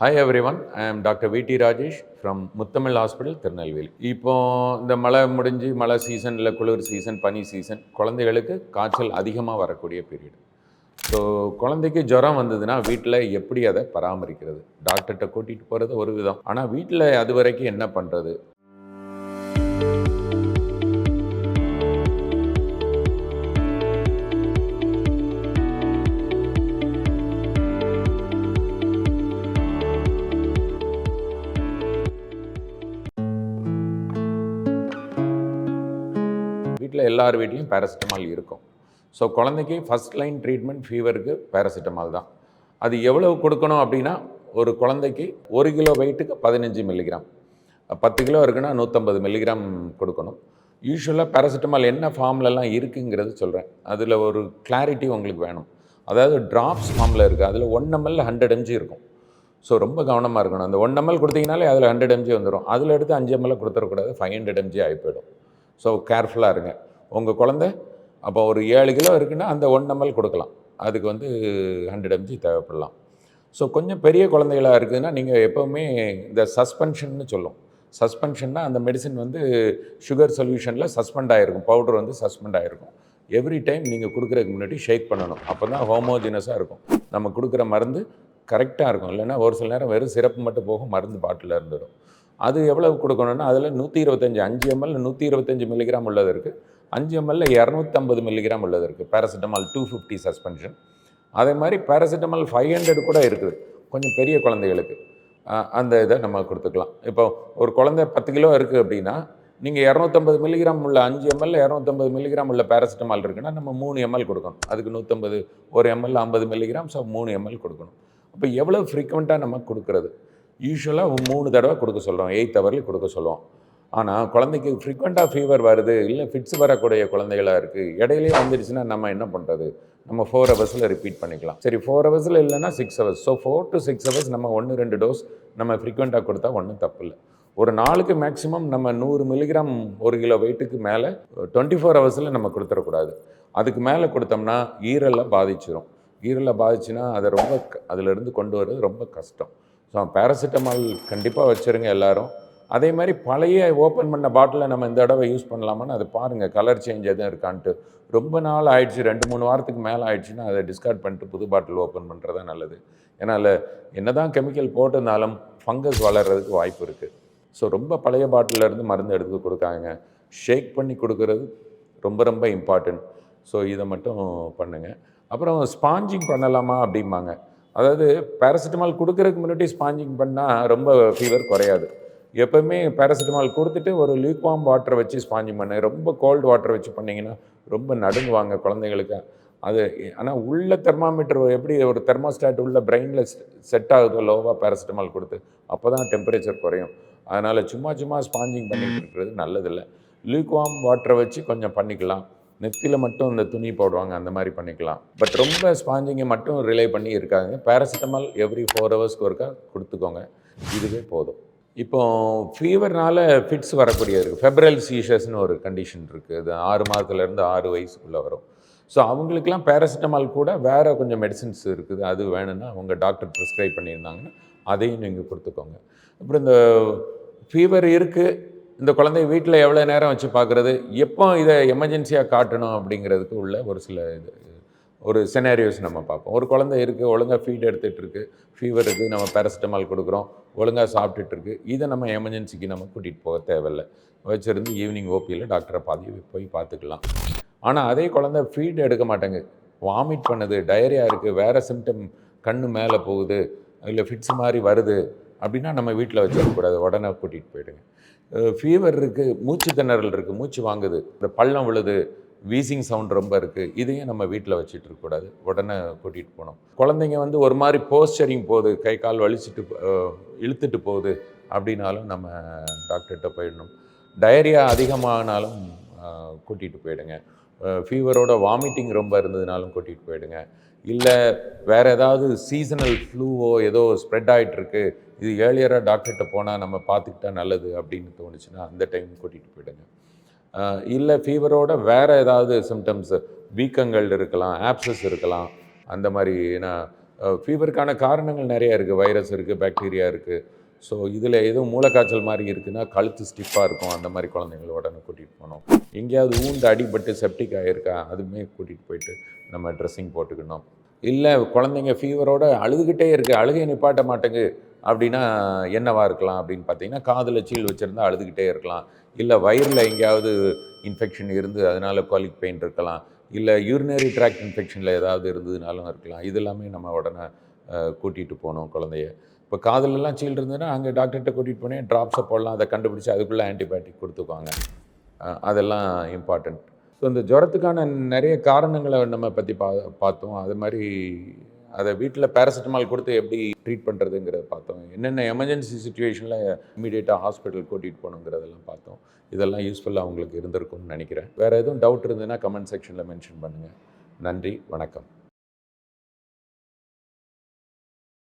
Hi everyone I am doctor V T Rajesh from Muthamizh hospital Tirunelveli இப்போ இந்த மழை முடிஞ்சு மழை சீசனில் குளிர் சீசன் பனி சீசன் குழந்தைகளுக்கு காய்ச்சல் அதிகமாக வரக்கூடிய பீரியட் ஸோ குழந்தைக்கு ஜுரம் வந்ததுன்னா வீட்டில் எப்படி அதை பராமரிக்கிறது? டாக்டர்கிட்ட கூட்டிகிட்டு போகிறது ஒரு விதம். ஆனால் வீட்டில் அது வரைக்கும் என்ன பண்ணுறது எல்லார் வீட்லேயும் பேராசிட்டமால் இருக்கும். ஸோ குழந்தைக்கு ஃபஸ்ட் லைன் ட்ரீட்மெண்ட் ஃபீவருக்கு பேராசிட்டமால் தான். அது எவ்வளவு கொடுக்கணும் அப்படின்னா ஒரு குழந்தைக்கு ஒரு கிலோ வெயிட்டுக்கு பதினஞ்சு மில்லிகிராம் பத்து கிலோ இருக்குன்னா நூற்றம்பது மில்லிகிராம் கொடுக்கணும். யூஸ்வலாக பேராசிட்டமால் என்ன ஃபார்ம்லலாம் இருக்குங்கிறது சொல்கிறேன் அதில் ஒரு கிளாரிட்டி உங்களுக்கு வேணும். அதாவது ட்ராப்ஸ் ஃபார்மில் இருக்குது அதில் ஒன் எம்எல் ஹண்ட்ரட் எம்ஜி இருக்கும். ஸோ ரொம்ப கவனமாக இருக்கணும். அந்த ஒன் எம்எல் கொடுத்தீங்கனாலே அதில் ஹண்ட்ரட் எம்ஜி வந்துடும் அதில் எடுத்து அஞ்சு எம்எல் கொடுத்துடக்கூடாது ஃபைவ் ஹண்ட்ரட் எம்ஜி ஆகி போயிடும். ஸோ கேர்ஃபுல்லாக இருங்க. உங்கள் குழந்தை அப்போ ஒரு ஏழு கிலோ இருக்குன்னா அந்த ஒன் எம்எல் கொடுக்கலாம். அதுக்கு வந்து ஹண்ட்ரட் எம்ஜி தேவைப்படலாம். ஸோ கொஞ்சம் பெரிய குழந்தைகளாக இருக்குதுன்னா நீங்கள் எப்போவுமே இந்த சஸ்பென்ஷன்னு சொல்லும். சஸ்பென்ஷன்னா அந்த மெடிசின் வந்து சுகர் சொல்யூஷனில் சஸ்பெண்ட் ஆகிருக்கும் பவுடர் வந்து சஸ்பெண்ட் ஆகிருக்கும் எவ்ரி டைம் நீங்கள் கொடுக்குறதுக்கு முன்னாடி ஷேக் பண்ணணும். அப்போ தான் ஹோமோஜினஸாக இருக்கும். நம்ம கொடுக்குற மருந்து கரெக்டாக இருக்கும். இல்லைன்னா ஒரு சில நேரம் வெறும் சிறப்பு மட்டும் போகும் மருந்து பாட்டில் இருந்துடும். அது எவ்வளவு கொடுக்கணும்னா அதில் நூற்றி இருபத்தஞ்சி அஞ்சு எம்எல் நூற்றி இருபத்தஞ்சி மில்லிகிராம் உள்ளது இருக்குது அஞ்சு எம்எல்ல இரநூத்தம்பது மில்லிகிராம் உள்ளது இருக்குது பேராசிட்டமால் டூ ஃபிஃப்டி சஸ்பென்ஷன் அதே மாதிரி பேராசிட்டமால் ஃபைவ் ஹண்ட்ரட் கூட இருக்குது. கொஞ்சம் பெரிய குழந்தைகளுக்கு. அந்த இதை நம்ம கொடுத்துக்கலாம். இப்போ ஒரு குழந்தை பத்து கிலோ இருக்குது அப்படின்னா நீங்கள் இரநூத்தம்பது மில்லிகிராம் உள்ள அஞ்சு எம்எல் இரநூத்தம்பது மில்லிகிராம் உள்ள பேராசிட்டமால் இருக்குன்னா நம்ம மூணு எம்எல் கொடுக்கணும். அதுக்கு நூற்றம்பது ஒரு எம்எல் ஐம்பது மில்லிகிராம் ஸோ மூணு எம்எல் கொடுக்கணும். அப்போ எவ்வளோ ஃப்ரீக்வெண்ட்டாக நம்ம கொடுக்குறது? யூஸ்வலாக மூணு தடவை கொடுக்க சொல்கிறோம் எயித் ஹவர்லேயும் கொடுக்க சொல்லுவோம். ஆனால் குழந்தைக்கு ஃப்ரீக்வெண்ட்டாக ஃபீவர் வருது இல்லை ஃபிட்ஸ் வரக்கூடிய குழந்தைகளாக இருக்குது இடையிலே வந்துடுச்சுன்னா நம்ம என்ன பண்ணுறது நம்ம ஃபோர் ஹவர்ஸில் ரிப்பீட் பண்ணிக்கலாம். சரி ஃபோர் ஹவர்ஸில் இல்லைன்னா six hours so four to six hours நம்ம ஒன்று ரெண்டு டோஸ் நம்ம ஃப்ரீக்வெண்ட்டாக கொடுத்தா ஒன்றும் தப்பு இல்லை. ஒரு நாளுக்கு மேக்ஸிமம் நம்ம நூறு மில்லிகிராம் ஒரு கிலோ வெயிட்டுக்கு மேலே டுவெண்ட்டி ஃபோர் ஹவர்ஸில் நம்ம கொடுத்துடக்கூடாது அதுக்கு மேலே கொடுத்தோம்னா ஈரலை பாதிச்சிரும். ஈரலை பாதிச்சுன்னா அதை ரொம்ப க- அதிலிருந்து கொண்டு வர்றது ரொம்ப கஷ்டம். ஸோ பேராசிட்டமால் கண்டிப்பாக வச்சுருங்க எல்லாரும். அதே மாதிரி பழைய ஓப்பன் பண்ண பாட்டிலை நம்ம இந்த தடவை யூஸ் பண்ணலாமான்னு அதை பாருங்கள் கலர் சேஞ்ச் எதுவும் இருக்கான்ட்டு. ரொம்ப நாள் ஆயிடுச்சு ரெண்டு மூணு வாரத்துக்கு மேலே ஆயிடுச்சுன்னா அதை டிஸ்கார்ட் பண்ணிட்டு புது பாட்டில் ஓப்பன் பண்ணுறது தான் நல்லது. ஏன்னா அதில் என்னதான் கெமிக்கல் போட்டிருந்தாலும் ஃபங்கஸ் வளர்கிறதுக்கு வாய்ப்பு இருக்குது ஸோ ரொம்ப பழைய பாட்டில்ல இருந்து மருந்து எடுத்து கொடுக்காங்க. ஷேக் பண்ணி கொடுக்கறது ரொம்ப ரொம்ப இம்பார்ட்டன்ட் ஸோ இதை மட்டும் பண்ணுங்கள் அப்புறம் ஸ்பாஞ்சிங் பண்ணலாமா அப்படிம்பாங்க. அதாவது பேராசிட்டமால் கொடுக்கறதுக்கு முன்னாடி ஸ்பாஞ்சிங் பண்ணால் ரொம்ப ஃபீவர் குறையாது. எப்போவுமே பேராசிட்டமால் கொடுத்துட்டு ஒரு லியூக்வாம் வாட்டரை வச்சு ஸ்பாஞ்சிங் பண்ணு. ரொம்ப கோல்டு வாட்டர் வச்சு பண்ணிங்கன்னா ரொம்ப நடுங்குவாங்க குழந்தைங்களுக்கு அது ஆனால் உள்ள தெர்மாமீட்டர் எப்படி ஒரு தெர்மோஸ்டாட் உள்ள பிரெயினில் செட் ஆகுதோ லோவாக பேராசிட்டமால் கொடுத்து அப்போ தான் டெம்பரேச்சர் குறையும். அதனால் சும்மா சும்மா ஸ்பாஞ்சிங் பண்ணிட்டு இருக்கிறது நல்லதில்லை. லியூக்வாம் வாட்டரை வச்சு கொஞ்சம் பண்ணிக்கலாம். நெத்தியில் மட்டும் இந்த துணி போடுவாங்க அந்த மாதிரி பண்ணிக்கலாம். பட் ரொம்ப ஸ்பாஞ்சிங்கை மட்டும் ரிலே பண்ணி இருக்காங்க பேராசிட்டமால் எவ்ரி ஃபோர் ஹவர்ஸ்க்கு ஒருக்கா கொடுத்துக்கோங்க. இதுவே போதும். இப்போ ஃபீவர்னால ஃபிட்ஸ் வரக்கூடிய இருக்குது ஃபெப்ரல் சீஷஸ்னு ஒரு கண்டிஷன் இருக்குது அது ஆறு மாதத்துலேருந்து ஆறு வயசுக்குள்ளே வரும். ஸோ அவங்களுக்கெல்லாம் பேராசிட்டமால் கூட வேறு கொஞ்சம் மெடிசின்ஸ் இருக்குது. அது வேணும்னா அவங்க டாக்டர் ப்ரிஸ்கிரைப் பண்ணியிருந்தாங்கன்னா அதையும் நீங்கள் கொடுத்துக்கோங்க. அப்புறம் இந்த ஃபீவர் இருக்குது இந்த குழந்தைய வீட்டில் எவ்வளோ நேரம் வச்சு பார்க்குறது? எப்போ இதை எமர்ஜென்சியாக காட்டணும் அப்படிங்கிறதுக்கு உள்ள ஒரு சில இது ஒரு செனாரியோஸ் நம்ம பார்ப்போம். ஒரு குழந்தை இருக்குது ஒழுங்காக ஃபீட் எடுத்துகிட்ருக்கு ஃபீவர் இருக்குது நம்ம பேரசிட்டமால் கொடுக்குறோம் ஒழுங்காக சாப்பிட்டுட்டு இருக்கு இதை நம்ம எமர்ஜென்சிக்கு நம்ம கூட்டிகிட்டு போக தேவையில்லை. வச்சுருந்து ஈவினிங் ஓபியில் டாக்டரை பாதி போய் பார்த்துக்கலாம். ஆனால் அதே குழந்தை ஃபீட் எடுக்க மாட்டேங்க வாமிட் பண்ணுது டயரியா இருக்குது வேறு சிம்டம் கண்ணு மேலே போகுது இல்லை ஃபிட்ஸ் மாதிரி வருது அப்படின்னா நம்ம வீட்டில் வச்சிடக்கூடாது உடனே கூட்டிகிட்டு போயிடுங்க. ஃபீவர் இருக்குது மூச்சு திணறல் இருக்குது மூச்சு வாங்குது இந்த பள்ளம் விழுது வீசிங் சவுண்ட் ரொம்ப இருக்குது இதையும் நம்ம வீட்டில் வச்சுட்டு இருக்கக்கூடாது உடனே கூட்டிகிட்டு போகணும். குழந்தைங்க வந்து ஒரு மாதிரி போஸ்டரிங் போகுது. கை கால் வலிச்சுட்டு இழுத்துட்டு போகுது அப்படின்னாலும் நம்ம டாக்டர்கிட்ட போயிடணும். டயரியா அதிகமானாலும் கூட்டிகிட்டு போயிடுங்க. ஃபீவரோட வாமிட்டிங் ரொம்ப இருந்ததுனாலும் கூட்டிகிட்டு போயிடுங்க. இல்லை வேறு ஏதாவது சீசனல் ஃப்ளூவோ ஏதோ ஸ்ப்ரெட் ஆகிட்டுருக்கு இது ஏர்லியராக டாக்டர்கிட்ட போனால் நம்ம பார்த்துக்கிட்டா நல்லது அப்படின்னு தோணுச்சுன்னா அந்த டைம் கூட்டிகிட்டு போயிடுங்க. இல்லை ஃபீவரோட வேறு ஏதாவது சிம்டம்ஸ் வீக்கங்கள் இருக்கலாம் ஆப்சஸ் இருக்கலாம் அந்த மாதிரி ஏன்னா ஃபீவருக்கான காரணங்கள் நிறைய இருக்குது வைரஸ் இருக்குது பாக்டீரியா இருக்குது ஸோ இதில் எதுவும் மூளைக்காய்ச்சல் மாதிரி இருக்குன்னா கழுத்து ஸ்டிஃபாக இருக்கும் அந்த மாதிரி குழந்தைங்கள உடனே கூட்டிகிட்டு போகணும். எங்கேயாவது ஊண்டு அடிபட்டு செப்டிக் ஆகிருக்கா அதுவுமே கூட்டிகிட்டு போயிட்டு நம்ம ட்ரெஸ்ஸிங் போட்டுக்கணும். இல்லை குழந்தைங்க ஃபீவரோட அழுதுகிட்டே இருக்குது அழுகை நிப்பாட்ட மாட்டேங்குது. அப்படின்னா என்னவா இருக்கலாம் அப்படின்னு பார்த்தீங்கன்னா காதில் சீல் வச்சுருந்தா அழுதுகிட்டே இருக்கலாம். இல்லை வயிறில் எங்கேயாவது இன்ஃபெக்ஷன் இருந்து அதனால் காலிக் பெயின் இருக்கலாம். இல்லை யூரினரி ட்ராக்ட் இன்ஃபெக்ஷனில் ஏதாவது இருந்ததுனாலும் இருக்கலாம். இது எல்லாமே நம்ம உடனே கூட்டிகிட்டு போகணும் குழந்தைய. இப்போ காதலெல்லாம் சீல் இருந்ததுன்னா அங்கே டாக்டர்கிட்ட கூட்டிகிட்டு போனேன். ட்ராப்ஸை போடலாம் அதை கண்டுபிடிச்சி அதுக்குள்ளே ஆன்டிபயோட்டிக் கொடுத்துக்குவாங்க. அதெல்லாம் இம்பார்ட்டண்ட் ஸோ இந்த ஜுரத்துக்கான நிறைய காரணங்களை நம்ம பற்றி பா பார்த்தோம். அது மாதிரி அதை வீட்டில் பேராசிட்டமால் கொடுத்து எப்படி ட்ரீட் பண்ணுறதுங்கிறத பார்த்தோம். என்னென்ன எமர்ஜென்சி சுச்சுவேஷனில் இமீடியட்டாக ஹாஸ்பிட்டல் கூட்டிகிட்டு போகணுங்கிறதெல்லாம் பார்த்தோம். இதெல்லாம் யூஸ்ஃபுல்லாக அவங்களுக்கு இருந்திருக்கும்னு நினைக்கிறேன். வேறு எதுவும் டவுட் இருந்ததுன்னா கமெண்ட் செக்ஷனில் மென்ஷன் பண்ணுங்கள் நன்றி வணக்கம்.